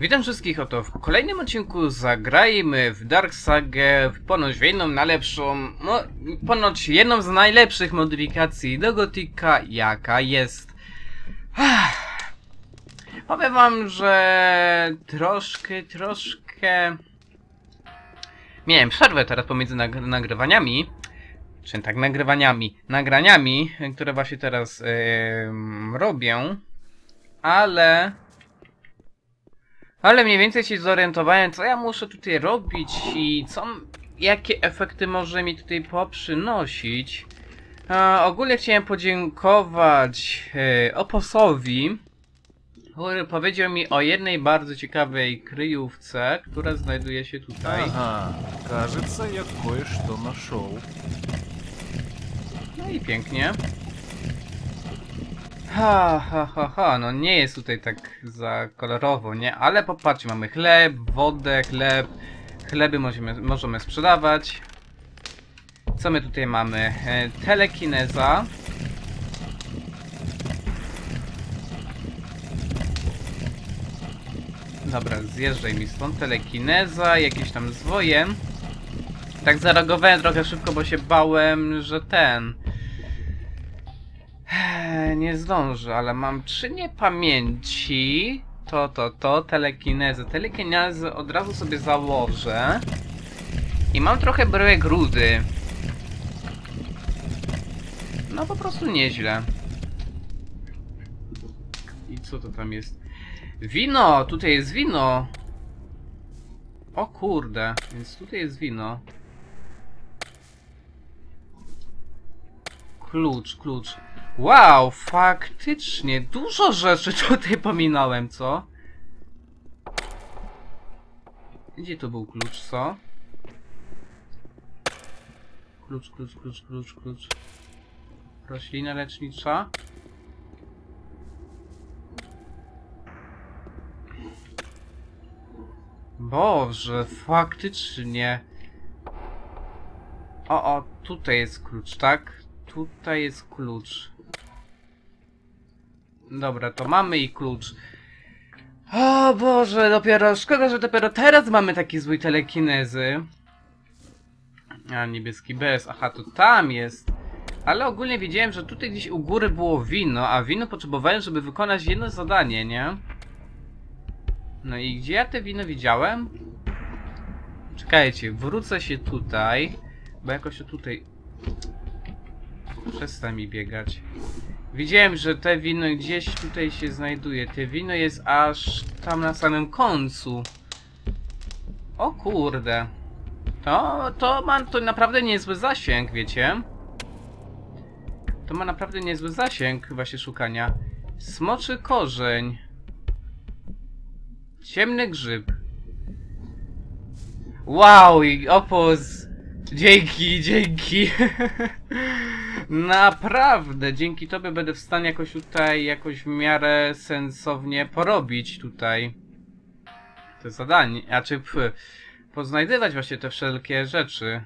Witam wszystkich oto w kolejnym odcinku zagrajmy w Dark Sagę ponoć jedną najlepszą, no ponoć jedną z najlepszych modyfikacji do Gotika jaka jest. Powiem wam, że troszkę, troszkę... Miałem przerwę teraz pomiędzy nag nagrywaniami, czy tak nagrywaniami, nagraniami, które właśnie teraz em, robię, ale... Ale mniej więcej się zorientowałem, co ja muszę tutaj robić i co, jakie efekty może mi tutaj poprzynosić. E, ogólnie chciałem podziękować e, Oposowi, który powiedział mi o jednej bardzo ciekawej kryjówce, która znajduje się tutaj. Ага, кажется, я кое-что нашел. No i pięknie. Ha, ha, ha, ha, no nie jest tutaj tak za kolorowo, nie? Ale popatrzcie, mamy chleb, wodę, chleb. Chleby możemy, możemy sprzedawać. Co my tutaj mamy? E, telekineza. Dobra, zjeżdżaj mi stąd. Telekineza, jakieś tam zwoje. Tak zareagowałem trochę szybko, bo się bałem, że ten... Eee, Nie zdążę, ale mam trzy niepamięci. To, to, to, telekinezę. Telekinezę od razu sobie założę. I mam trochę bryłek rudy. No po prostu nieźle. I co to tam jest? Wino! Tutaj jest wino! O kurde, więc tutaj jest wino. Klucz, klucz. Wow, faktycznie, dużo rzeczy tutaj pominąłem, co? Gdzie to był klucz, co? Klucz, klucz, klucz, klucz, klucz. Roślina lecznicza. Boże, faktycznie. O, o, tutaj jest klucz, tak? Tutaj jest klucz. Dobra, to mamy i klucz. O Boże, dopiero, szkoda, że dopiero teraz mamy taki zły telekinezy. A, niebieski bez, aha, to tam jest. Ale ogólnie wiedziałem, że tutaj gdzieś u góry było wino, a wino potrzebowałem, żeby wykonać jedno zadanie, nie? No i gdzie ja te wino widziałem? Czekajcie, wrócę się tutaj, bo jakoś tutaj... Przestań mi biegać. Widziałem, że te wino gdzieś tutaj się znajduje. Te wino jest aż tam na samym końcu. O kurde. To, to ma to naprawdę niezły zasięg, wiecie? To ma naprawdę niezły zasięg właśnie szukania. Smoczy korzeń. Ciemny grzyb. Wow, i opos. Dzięki, dzięki. Naprawdę, dzięki tobie będę w stanie jakoś tutaj, jakoś w miarę sensownie porobić tutaj te zadanie, a czy poznajdywać właśnie te wszelkie rzeczy.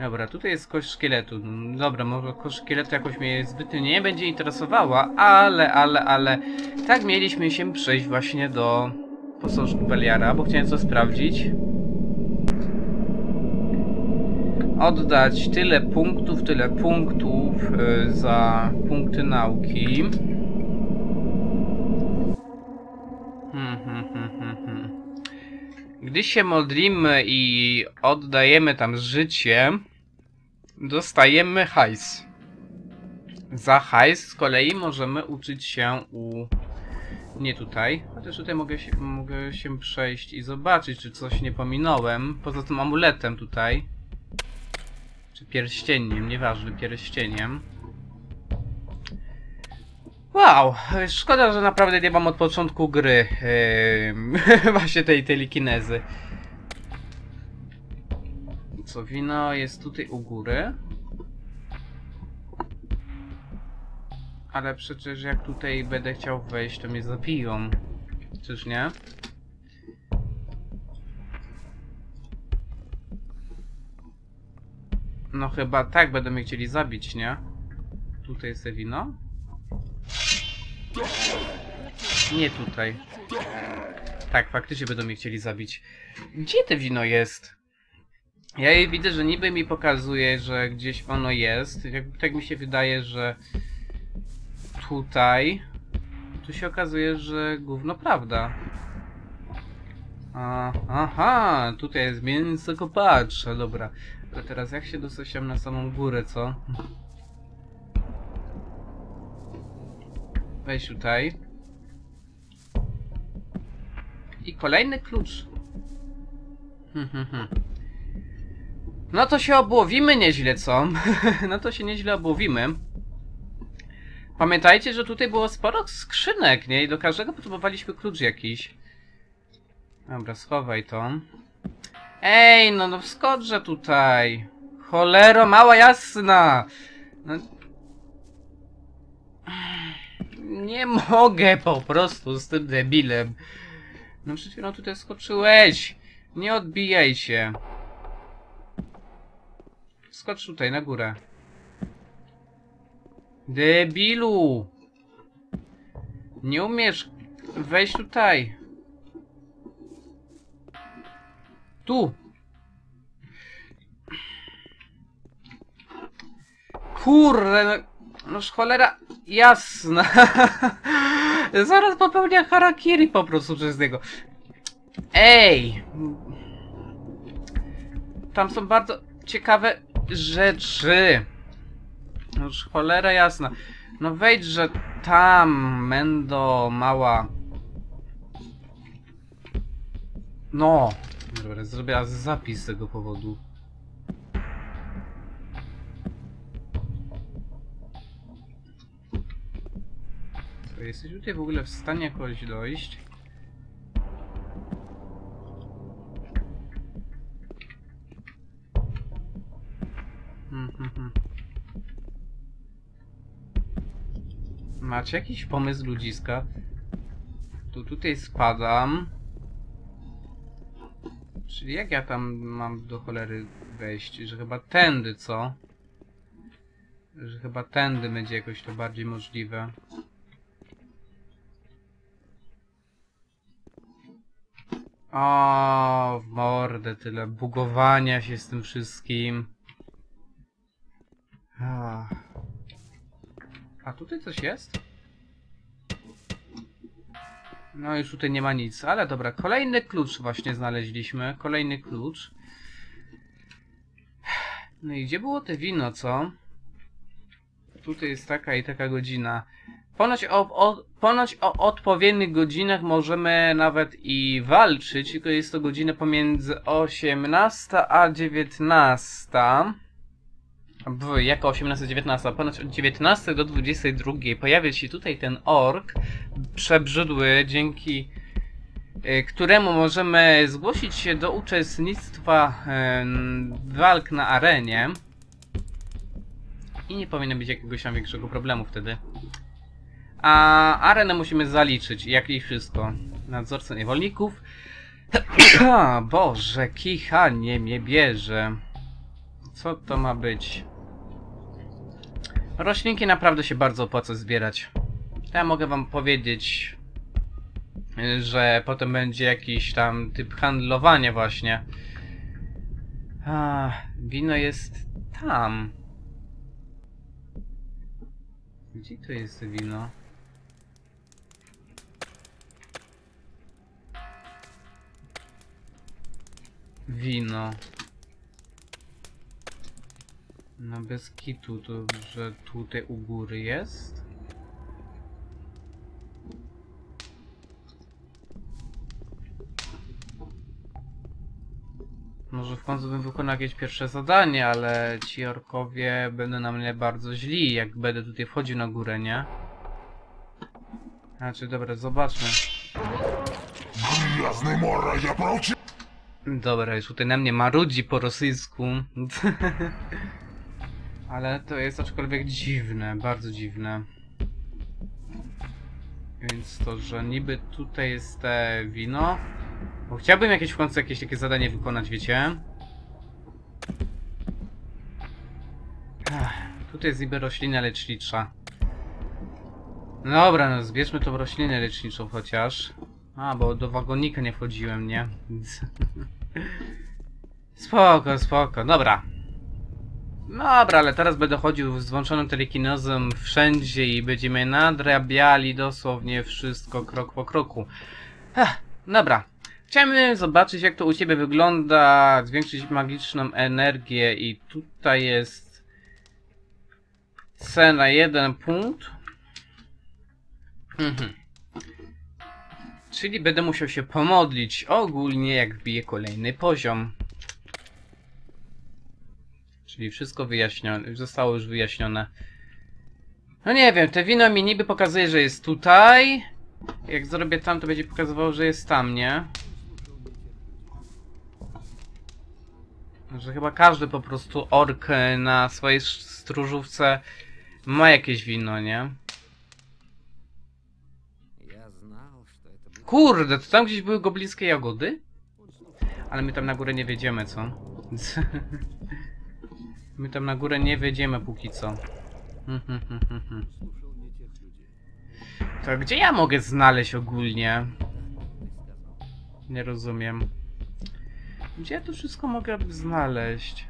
Dobra, tutaj jest kość szkieletu. Dobra, może kość szkieletu jakoś mnie zbytnio nie będzie interesowała, ale, ale, ale tak mieliśmy się przejść właśnie do posążku Beliara, bo chciałem coś sprawdzić. Oddać tyle punktów, tyle punktów y, za punkty nauki. Hmm, hmm, hmm. Gdy się modlimy i oddajemy tam życie, dostajemy hajs. Za hajs z kolei możemy uczyć się u... Nie tutaj, chociaż tutaj mogę się, mogę się przejść i zobaczyć, czy coś nie pominąłem. Poza tym amuletem tutaj. Czy pierścieniem, nieważne, pierścieniem. Wow, szkoda, że naprawdę nie mam od początku gry yy, właśnie tej telekinezy. Co, wino jest tutaj u góry? Ale przecież jak tutaj będę chciał wejść, to mnie zabiją. Czyż nie? No chyba tak będą mnie chcieli zabić, nie? Tutaj jest te wino. Nie tutaj. Tak, faktycznie będą mnie chcieli zabić. Gdzie to wino jest? Ja jej widzę, że niby mi pokazuje, że gdzieś ono jest. Jak, tak mi się wydaje, że tutaj. Tu się okazuje, że gówno prawda. A, aha, tutaj jest mięso kopacza, dobra. Ale teraz jak się dostać na samą górę, co? Weź tutaj. I kolejny klucz. Hmm, hmm, hmm. No to się obłowimy nieźle, co? no to się nieźle obłowimy. Pamiętajcie, że tutaj było sporo skrzynek, nie? I do każdego potrzebowaliśmy klucz jakiś. Dobra, schowaj to. Ej, no no wskoczę tutaj. Cholero, mała jasna. No... Nie mogę po prostu z tym debilem. No przed chwilą tutaj skoczyłeś. Nie odbijaj się. Skocz tutaj, na górę. Debilu! Nie umiesz wejść tutaj. Tu! Kurde, no, cholera jasna. Zaraz popełnia harakiri po prostu przez niego. Ej! Tam są bardzo ciekawe rzeczy. Noż cholera jasna. No wejdź, że tam, Mendo, mała. No. Dobra, zrobiła zapis z tego powodu. Jesteś tutaj w ogóle w stanie jakoś dojść? Hmm, hmm, hmm. Macie jakiś pomysł ludziska? Tu tutaj spadam. Czyli jak ja tam mam do cholery wejść? Że chyba tędy, co? Że chyba tędy będzie jakoś to bardziej możliwe. O, w mordę tyle bugowania się z tym wszystkim. A tutaj coś jest? No już tutaj nie ma nic, ale dobra, kolejny klucz właśnie znaleźliśmy, kolejny klucz. No i gdzie było te wino, co? Tutaj jest taka i taka godzina. Ponoć o, o, ponoć o odpowiednich godzinach możemy nawet i walczyć, tylko jest to godzina pomiędzy 18 a 19. Jako 18-19, ponoć od 19 do 22 pojawia się tutaj ten ork przebrzydły, dzięki y, któremu możemy zgłosić się do uczestnictwa y, walk na arenie. I nie powinno być jakiegoś tam większego problemu wtedy. A arenę musimy zaliczyć, jak i wszystko. Nadzorca niewolników. Boże, kichanie mnie bierze. Co to ma być? Roślinki naprawdę się bardzo opłaca zbierać. Ja mogę wam powiedzieć, y, że potem będzie jakiś tam typ handlowania właśnie. A, wino jest tam. Gdzie to jest wino? Wino. No bez kitu, to że tutaj u góry jest? Może w końcu bym wykonał jakieś pierwsze zadanie, ale ci orkowie będą na mnie bardzo źli, jak będę tutaj wchodził na górę, nie? Znaczy, dobra, zobaczmy. Mora, ja. Dobra, już tutaj na mnie marudzi po rosyjsku. Ale to jest aczkolwiek dziwne, bardzo dziwne. Więc to, że niby tutaj jest te wino. Bo chciałbym jakieś w końcu jakieś takie zadanie wykonać, wiecie? Ach, tutaj jest niby roślina lecznicza. Dobra, no zbierzmy tą roślinę leczniczą chociaż. A, bo do wagonika nie wchodziłem, nie? Spoko, spoko, dobra. Dobra, ale teraz będę chodził z włączoną telekinozą wszędzie i będziemy nadrabiali dosłownie wszystko krok po kroku. Ech, dobra. Chciałem zobaczyć jak to u Ciebie wygląda, zwiększyć magiczną energię i tutaj jest cena jeden punkt. Mhm. Czyli będę musiał się pomodlić ogólnie jak wbiję kolejny poziom. Czyli wszystko wyjaśnione, zostało już wyjaśnione. No nie wiem, te wino mi niby pokazuje, że jest tutaj. Jak zrobię tam, to będzie pokazywało, że jest tam, nie? Że chyba każdy po prostu ork na swojej stróżówce ma jakieś wino, nie? Kurde, to tam gdzieś były goblinskie jagody? Ale my tam na górę nie wiedziemy, co? My tam na górę nie wejdziemy póki co. To gdzie ja mogę znaleźć ogólnie? Nie rozumiem. Gdzie ja to wszystko mogę znaleźć?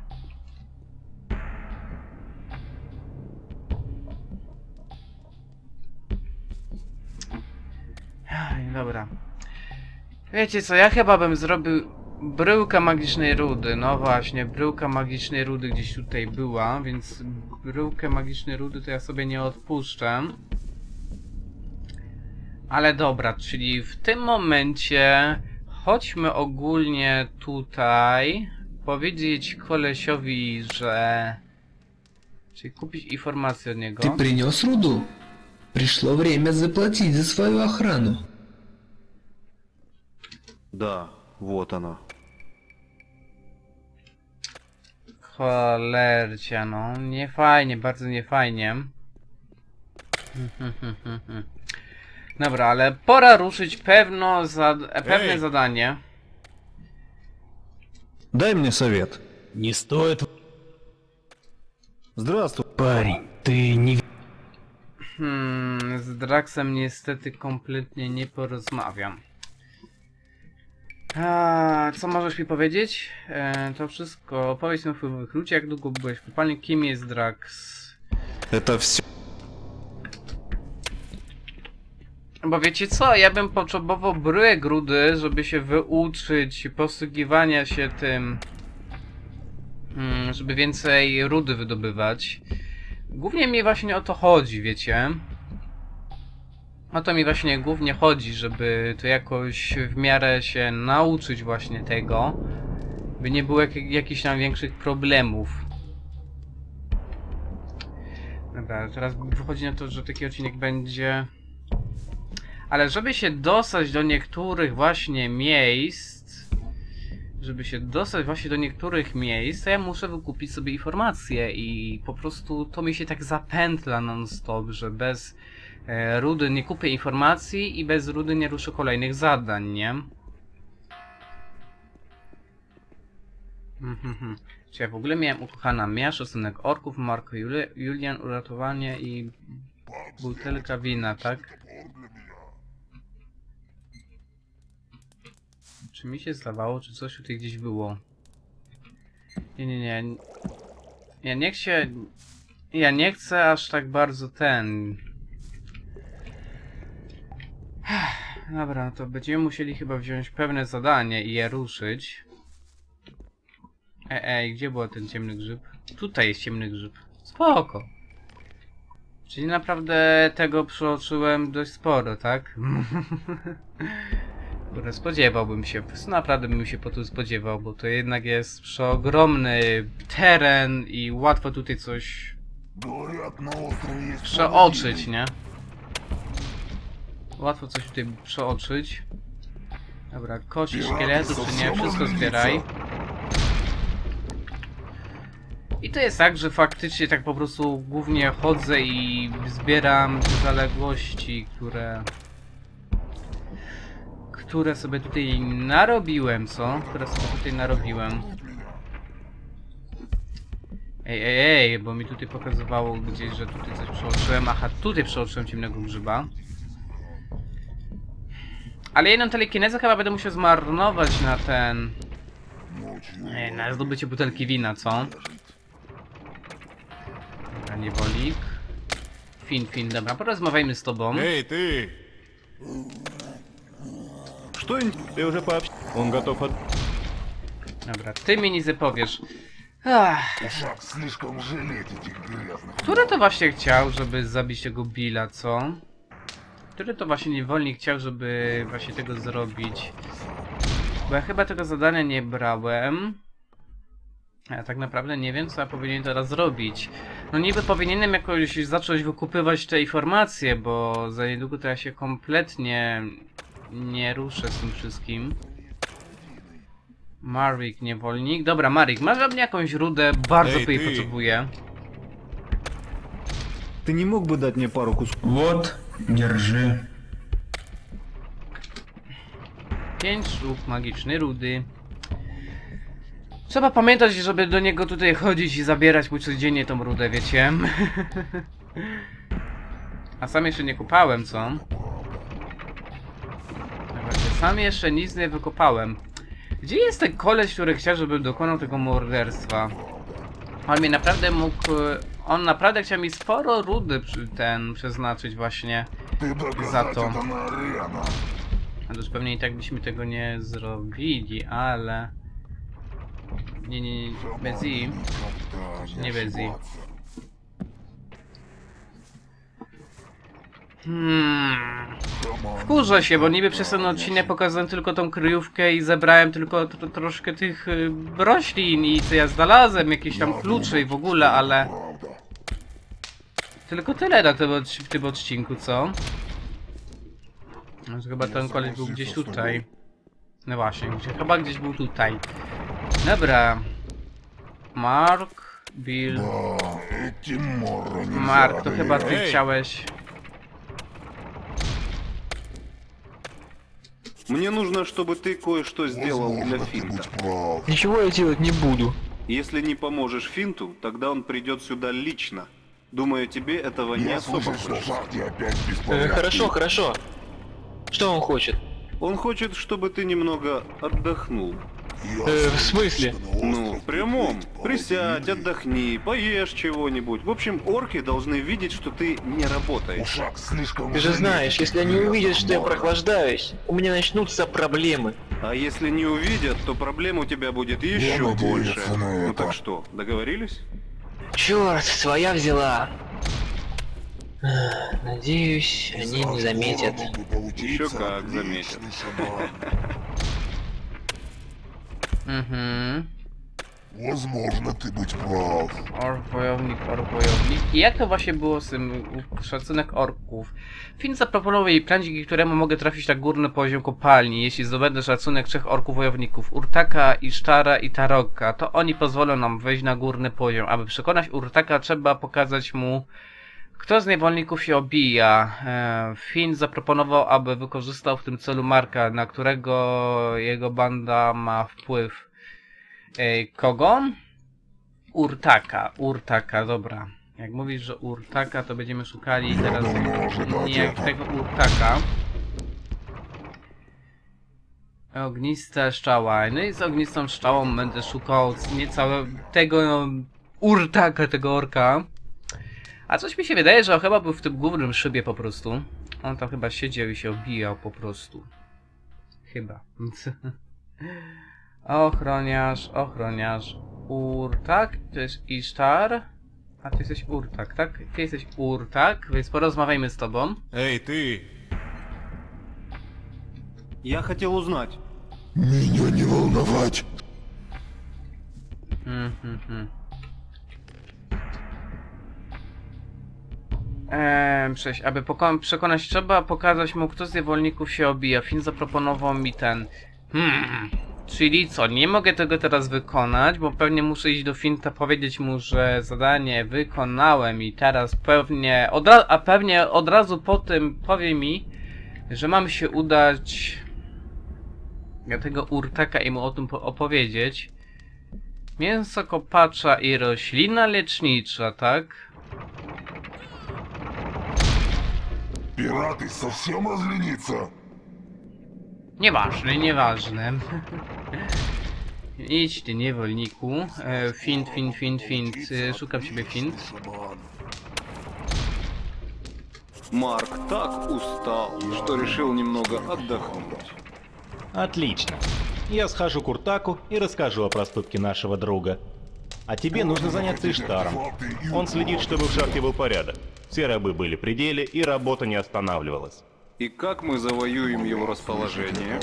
Dobra. Wiecie co, ja chyba bym zrobił bryłkę magicznej rudy. No właśnie, bryłka magicznej rudy gdzieś tutaj była, więc bryłkę magicznej rudy to ja sobie nie odpuszczę. Ale dobra, czyli w tym momencie chodźmy ogólnie tutaj powiedzieć kolesiowi, że... Czyli kupić informację od niego. Ты принес руду? Пришло время заплатить за свою охрану. Да, вот она. Cholercia, no. Nie fajnie, bardzo nie fajnie. Dobra, ale pora ruszyć pewno za, pewne Ej! zadanie. Дай мне совет. Не стоит, Здравствуй. парень, ты не... Hmm, z Draxem niestety kompletnie nie porozmawiam. A, co możesz mi powiedzieć? E, to wszystko. Opowiedz mi o wpływowych ludziach, jak długo byłeś w kopalni, kim jest Drax? Это все. Bo wiecie co, ja bym potrzebował bryłek rudy, żeby się wyuczyć posługiwania się tym, mm, żeby więcej rudy wydobywać. Głównie mi właśnie o to chodzi, wiecie. O to mi właśnie głównie chodzi, żeby to jakoś w miarę się nauczyć właśnie tego, by nie było jak, jakichś tam większych problemów. Dobra, teraz wychodzi na to, że taki odcinek będzie... Ale żeby się dostać do niektórych właśnie miejsc, żeby się dostać właśnie do niektórych miejsc, to ja muszę wykupić sobie informacje i po prostu to mi się tak zapętla non-stop, że bez rudy nie kupię informacji i bez rudy nie ruszę kolejnych zadań, nie? Mhm. Czy ja w ogóle miałem ukochana miasz, szacunek orków, Marko Juli Julian, uratowanie i butelka wina, tak? Czy mi się zdawało, czy coś tutaj gdzieś było? Nie, nie, nie. Ja nie chcę... Ja nie chcę aż tak bardzo ten... Dobra, to będziemy musieli chyba wziąć pewne zadanie i je ruszyć. Ej, ej, gdzie był ten ciemny grzyb? Tutaj jest ciemny grzyb. Spoko. Czyli naprawdę tego przeoczyłem dość sporo, tak? Kurde, spodziewałbym się, naprawdę bym się po tu spodziewał, bo to jednak jest przeogromny teren i łatwo tutaj coś przeoczyć, nie? Łatwo coś tutaj przeoczyć. Dobra, kości szkieletu czy nie, wszystko zbieraj. I to jest tak, że faktycznie tak po prostu głównie chodzę i zbieram zaległości, które które sobie tutaj narobiłem, co? Które sobie tutaj narobiłem. Ej, ej, ej, bo mi tutaj pokazywało gdzieś, że tutaj coś przeoczyłem. Aha, tutaj przeoczyłem ciemnego grzyba. Ale jedną telekinezę chyba będę musiał zmarnować na ten... Ej, na zdobycie butelki wina, co? Dobra, niewolnik. Fin, fin, dobra, porozmawiajmy z tobą. Эй, ты! Что ин- Ты уже пообщ... Он готов от... Dobra, ty mi nic nie powiesz. Ach, Слишком жалеть этих грязных. który to właśnie chciał, żeby zabić tego Billa, co? Który to właśnie niewolnik chciał, żeby właśnie tego zrobić? Bo ja chyba tego zadania nie brałem. Ja tak naprawdę nie wiem, co ja powinienem teraz zrobić. No niby powinienem jakoś zacząć wykupywać te informacje, bo za niedługo to ja się kompletnie nie ruszę z tym wszystkim. Marik, niewolnik. Dobra, Marik, masz dla mnie jakąś rudę? Bardzo Ej, jej potrzebuję. Ty nie mógłby dać mnie paru kusków. What? Nie rży. Pięć sztuk, magiczny rudy. Trzeba pamiętać, żeby do niego tutaj chodzić i zabierać mu codziennie tą rudę, wiecie? A sam jeszcze nie kupałem, co? Sam jeszcze nic nie wykopałem. Gdzie jest ten koleś, który chciał, żebym dokonał tego morderstwa? On mnie naprawdę mógł e, on naprawdę chciał mi sporo rudy ten przeznaczyć właśnie za to. Chociaż pewnie i tak byśmy tego nie zrobili, ale... Nie, nie, nie, bez i. Nie bez i. Hmm. Wkurzę się, bo niby przez ten odcinek pokazałem tylko tą kryjówkę i zebrałem tylko troszkę tych y, roślin i co ja znalazłem, jakieś tam kluczy i w ogóle, ale... Tylko tyle na tym, w tym odcinku, co? No, chyba ten koleś był gdzieś tutaj. No właśnie, chyba gdzieś był tutaj. Dobra. Mark, Bill... Mark, to chyba ty chciałeś... Мне нужно, чтобы ты кое-что сделал для Возможно, финта. Ничего я делать не буду. Если не поможешь финту, тогда он придет сюда лично. Думаю, тебе этого не Я особо слышал, что в хочется. Э, хорошо, хорошо. Что он хочет? Он хочет, чтобы ты немного отдохнул. Э, в смысле? Ну, в прямом. Присядь, отдохни, поешь чего-нибудь. В общем, орки должны видеть, что ты не работаешь. Ты же знаешь, если они увидят, что я прохлаждаюсь, у меня начнутся проблемы. А если не увидят, то проблем у тебя будет еще больше. Ну так что, договорились? Черт, своя взяла. Надеюсь, они не заметят. Еще как заметят. шабаш. Mhm. Возможно, ты быть прав. Ork, wojownik, ork, wojownik. I jak to właśnie było z tym u- szacunek orków? Finn zaproponował jej plan, dzięki któremu mogę trafić na górny poziom kopalni, jeśli zdobędę szacunek trzech orków wojowników, Urtaka, Isztara i Taroka, to oni pozwolą nam wejść na górny poziom. Aby przekonać Urtaka, trzeba pokazać mu, kto z niewolników się obija. E, Finn zaproponował, aby wykorzystał w tym celu Marka, na którego jego banda ma wpływ. E, kogo? Urtaka, Urtaka, dobra. Jak mówisz, że Urtaka, to będziemy szukali teraz jak tego Urtaka. Ogniste szczała. No i z ognistą szczałą będę szukał nie całe tego no, Urtaka, tego orka. A coś mi się wydaje, że on chyba był w tym głównym szybie po prostu. On tam chyba siedział i się obijał po prostu. Chyba. Ochroniarz, ochroniarz. Urtak, to jest Isztar. A ty jesteś Urtak, tak? Ty jesteś Urtak, więc porozmawiajmy z tobą. Эй, ты! Я хотел узнать, Меня не волновать. Hmm, hmm, hmm. Przejść. Aby przekonać trzeba pokazać mu, kto z niewolników się obija. Finn zaproponował mi ten. Hmm. Czyli co, nie mogę tego teraz wykonać, bo pewnie muszę iść do Finta, powiedzieć mu, że zadanie wykonałem i teraz pewnie, od a pewnie od razu po tym powie mi, że mam się udać do tego Urtaka i mu o tym po- opowiedzieć. Mięso kopacza i roślina lecznicza, tak? Пираты совсем разлениться? Nieważne, nieważne. Idź ty niewolniku. E, fint, fint, fint, fint. E, szukam ciebie fint. Марк так устал, что решил немного отдохнуть. Отлично. Я схожу к Уртаку и расскажу о проступке нашего друга. А тебе нужно заняться Иштаром. Он следит, чтобы в шахте был порядок. Все рабы были при деле, и работа не останавливалась. И как мы завоюем его расположение?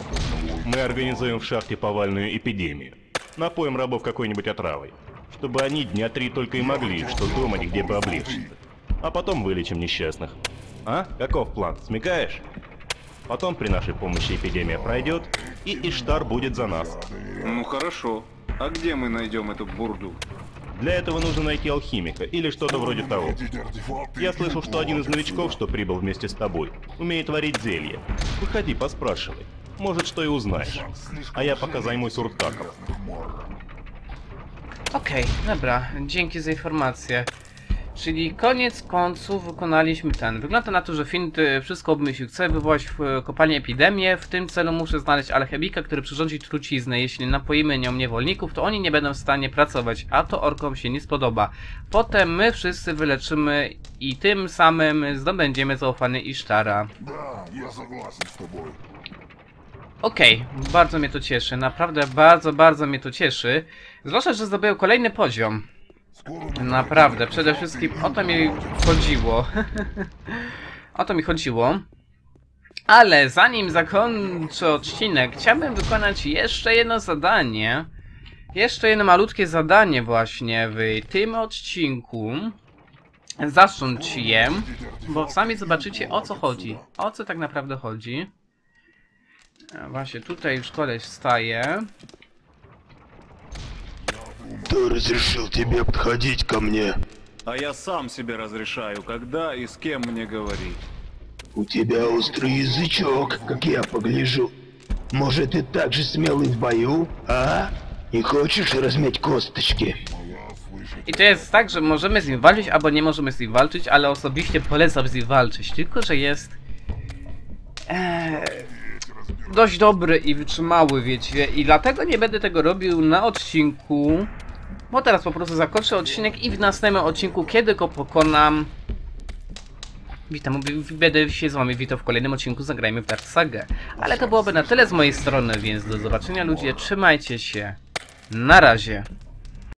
Мы организуем в шахте повальную эпидемию. Напоим рабов какой-нибудь отравой. Чтобы они дня три только и могли, что дома нигде бы облегчиться. А потом вылечим несчастных. А? Каков план? Смекаешь? Потом при нашей помощи эпидемия пройдет, и Иштар будет за нас. Ну хорошо. А где мы найдем эту бурду? Для этого нужно найти алхимика или что-то вроде того. Я слышал, что один из новичков, что прибыл вместе с тобой, умеет варить зелье. Выходи, поспрашивай. Может, что и узнаешь. А я пока займусь грязных марок. Okej, dobra, dzięki za informację. Czyli koniec końców wykonaliśmy ten. Wygląda na to, że Fint wszystko obmyślił. Chce wywołać w kopalni epidemię. W tym celu muszę znaleźć alchemika, który przyrządzi truciznę. Jeśli napoimy nią niewolników, to oni nie będą w stanie pracować, a to orkom się nie spodoba. Potem my wszyscy wyleczymy i tym samym zdobędziemy zaufany Isztara. Ja z tobą. Okej, okay, bardzo mnie to cieszy, naprawdę bardzo, bardzo mnie to cieszy. Zwłaszcza, że zdobyłem kolejny poziom. Naprawdę, przede wszystkim o to mi chodziło. o to mi chodziło. Ale zanim zakończę odcinek, chciałbym wykonać jeszcze jedno zadanie. Jeszcze jedno malutkie zadanie właśnie w tym odcinku. Zacząć je, bo sami zobaczycie o co chodzi. O co tak naprawdę chodzi. E, właśnie tutaj już koleś wstaje. Кто разрешил тебе подходить ко мне? А я сам себе разрешаю, когда и с кем мне говорить. У тебя острый язычок, как я погляжу. Может, ты так же смелый в бою, а? Не хочешь размять косточки? I to jest tak, że możemy z nim walczyć, albo nie możemy z nim walczyć, ale osobiście polecam z nim walczyć. Tylko, że jest. Eee, dość dobry i wytrzymały, wiecie. I dlatego nie będę tego robił na odcinku. Bo teraz po prostu zakończę odcinek i w następnym odcinku, kiedy go pokonam. Witam, będę się z wami witał w kolejnym odcinku Zagrajmy w Dark Saga. Ale to byłoby na tyle z mojej strony, więc do zobaczenia ludzie, trzymajcie się. Na razie.